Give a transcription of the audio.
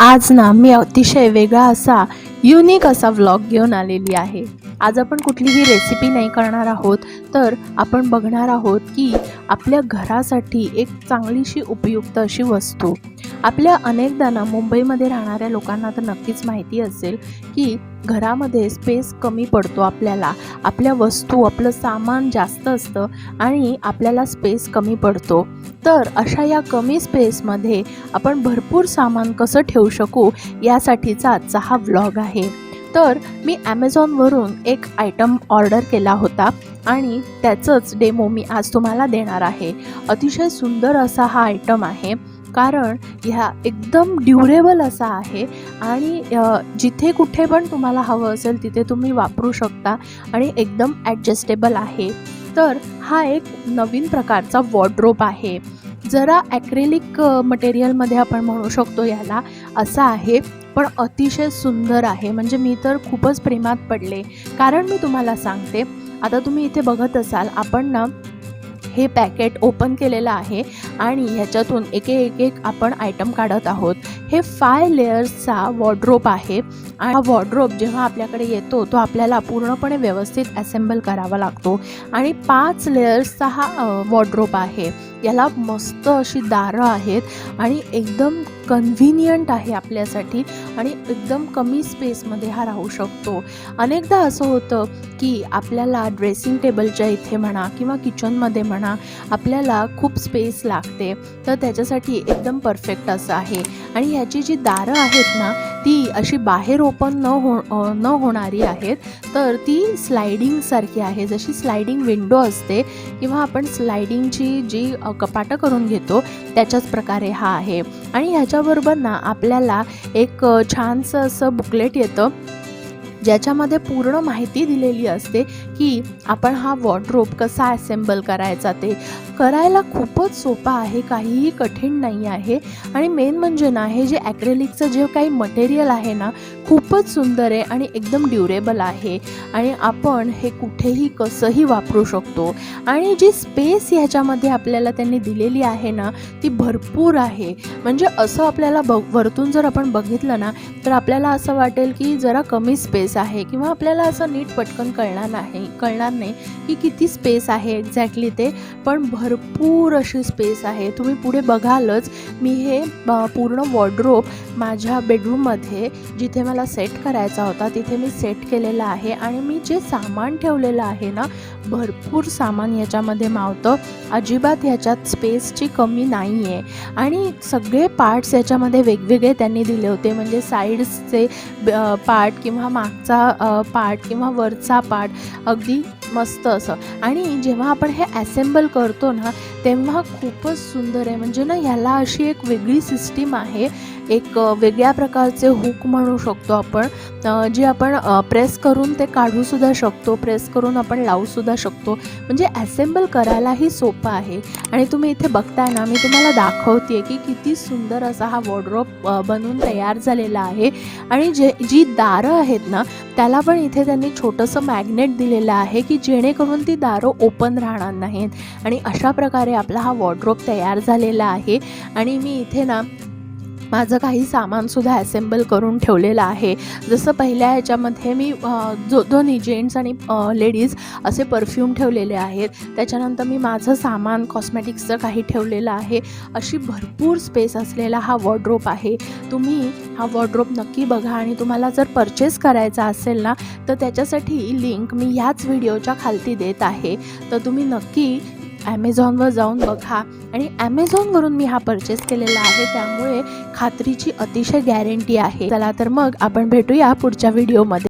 आज ना मी अतिशय वेगळा असा युनिक असा व्लॉग घेऊन आलेली आहे. आज आपण कुठलीही रेसिपी नाही करणार आहोत तर आपण बघणार आहोत की आपल्या घरासाठी एक चांगलीशी उपयुक्त अशी वस्तू. आपल्या अनेकदा ना मुंबईमध्ये राहणाऱ्या लोकांना तर नक्कीच माहिती असेल की घरामध्ये स्पेस कमी पडतो आपल्याला. आपल्या वस्तू आपलं सामान जास्त असतं आणि आपल्याला स्पेस कमी पडतो. तर अशा या कमी स्पेसमध्ये आपण भरपूर सामान कसं ठेवू शकू यासाठीचा आजचा हा व्लॉग आहे. तर मी ॲमेझॉनवरून एक आयटम ऑर्डर केला होता आणि त्याचंच डेमो मी आज तुम्हाला देणार आहे. अतिशय सुंदर असा हा आयटम आहे कारण ह्या एकदम ड्युरेबल असा आहे आणि जिथे कुठे पण तुम्हाला हवं असेल तिथे तुम्ही वापरू शकता आणि एकदम ॲडजस्टेबल आहे. तर हा एक नवीन प्रकारचा वॉर्ड्रोप आहे. जरा ॲक्रेलिक मटेरियलमध्ये आपण म्हणू शकतो याला असा आहे. पण अतिशय सुंदर आहे. म्हणजे मी तर खूपच प्रेमात पडले. कारण मी तुम्हाला सांगते आता तुम्ही इथे बघत असाल आपण ना हे पॅकेट ओपन केलेलं आहे आणि ह्याच्यातून एक एक एक आपण आयटम काढत आहोत. हे फाय लेयर्सचा वॉर्ड्रोप आहे आणि हा वॉर्ड्रोप जेव्हा आपल्याकडे येतो तो आपल्याला पूर्णपणे व्यवस्थित असेंबल करावा लागतो. आणि पाच लेयर्सचा हा वॉर्ड्रोप आहे. याला मस्त अशी दारं आहेत आणि एकदम कन्व्हिनियंट आहे आपल्यासाठी आणि एकदम कमी स्पेसमध्ये हा राहू शकतो. अनेकदा असं होतं की आपल्याला ड्रेसिंग टेबलच्या इथे म्हणा किंवा किचनमध्ये म्हणा आपल्याला खूप स्पेस लागते. तर त्याच्यासाठी एकदम परफेक्ट असं आहे. आणि ह्याची जी दारं आहेत ना ती अशी बाहेर ओपन न हो न होणारी आहेत. तर ती स्लायडिंगसारखी आहे. जशी स्लायडिंग विंडो असते किंवा आपण स्लायडिंगची जी कपाटं करून घेतो त्याच्याच प्रकारे हा आहे. आणि ह्याच्याबरोबर ना आपल्याला एक छानसं असं बुकलेट येतं. ज्याच्यामध्ये पूर्ण माहिती दिलेली असते की आपण हा वॉर्ड्रोप कसा असेंबल करायचा ते. करायला खूपच सोपा आहे काहीही कठीण नाही आहे. आणि मेन म्हणजे ना हे जे ॲक्रेलिकचं जे काही मटेरियल आहे ना खूपच सुंदर आहे आणि एकदम ड्युरेबल आहे. आणि आपण हे कुठेही कसंही वापरू शकतो. आणि जी स्पेस ह्याच्यामध्ये आपल्याला त्यांनी दिलेली आहे ना ती भरपूर आहे. म्हणजे असं आपल्याला बघ वरतून जर आपण बघितलं ना तर आपल्याला असं वाटेल की जरा कमी स्पेस आहे किंवा आपल्याला असं नीट पटकन कळणार नाही कळणार नाही की किती स्पेस आहे एक्झॅक्टली ते. पण भरपूर अशी स्पेस आहे. तुम्ही पुढे बघालच मी हे पूर्ण वॉर्ड्रोप माझ्या बेडरूममध्ये जिथे मला सेट करायचा होता तिथे मी सेट केलेला आहे. आणि मी जे सामान ठेवलेलं आहे ना भरपूर सामान याच्यामध्ये मावतं. अजिबात ह्याच्यात स्पेसची कमी नाही आहे आणि सगळे पार्ट्स याच्यामध्ये वेगवेगळे त्यांनी दिले होते. म्हणजे साईड्सचे पार्ट किंवा खालचा पार्ट किंवा वरचा पार्ट अगदी मस्त असं. आणि जेव्हा आपण हे ॲसेम्बल करतो ना तेव्हा खूपच सुंदर आहे. म्हणजे ना ह्याला अशी एक वेगळी सिस्टीम आहे. एक वेगळ्या प्रकारचे हुक म्हणू शकतो आपण. जे आपण प्रेस करून ते काढूसुद्धा शकतो प्रेस करून आपण लावूसुद्धा शकतो. म्हणजे ॲसेम्बल करायलाही सोपं आहे. आणि तुम्ही इथे बघताय ना मी तुम्हाला दाखवते की किती सुंदर असा हा वॉर्ड्रॉप बनवून तयार झालेला आहे. आणि जे जी दारं आहेत ना त्याला पण इथे त्यांनी छोटंसं मॅग्नेट दिलेलं आहे की जेणेकरून ती दारं ओपन राहणार नाहीत. आणि अशा प्रकारे आपला हा वॉर्ड्रोप तयार झालेला आहे. आणि मी इथे ना माझं काही सामानसुद्धा ॲसेम्बल करून ठेवलेलं आहे. जसं पहिल्या ह्याच्यामध्ये मी जो दोन्ही जेंट्स आणि लेडीज असे परफ्यूम ठेवलेले आहेत. त्याच्यानंतर मी माझं सामान कॉस्मॅटिक्सचं काही ठेवलेलं आहे. अशी भरपूर स्पेस असलेला हा वॉर्ड्रोप आहे. तुम्ही हा वॉर्ड्रोप नक्की बघा आणि तुम्हाला जर परचेस करायचा असेल ना तर त्याच्यासाठी लिंक मी ह्याच व्हिडिओच्या खालती देत आहे. तर तुम्ही नक्की ॲमेझॉनवर जाऊन बघा. आणि ॲमेझॉनवरून मी हा परचेस केलेला आहे. त्यामुळे खात्रीची अतिशय गॅरंटी आहे. चला तर मग आपण भेटूया पुढच्या व्हिडिओमध्ये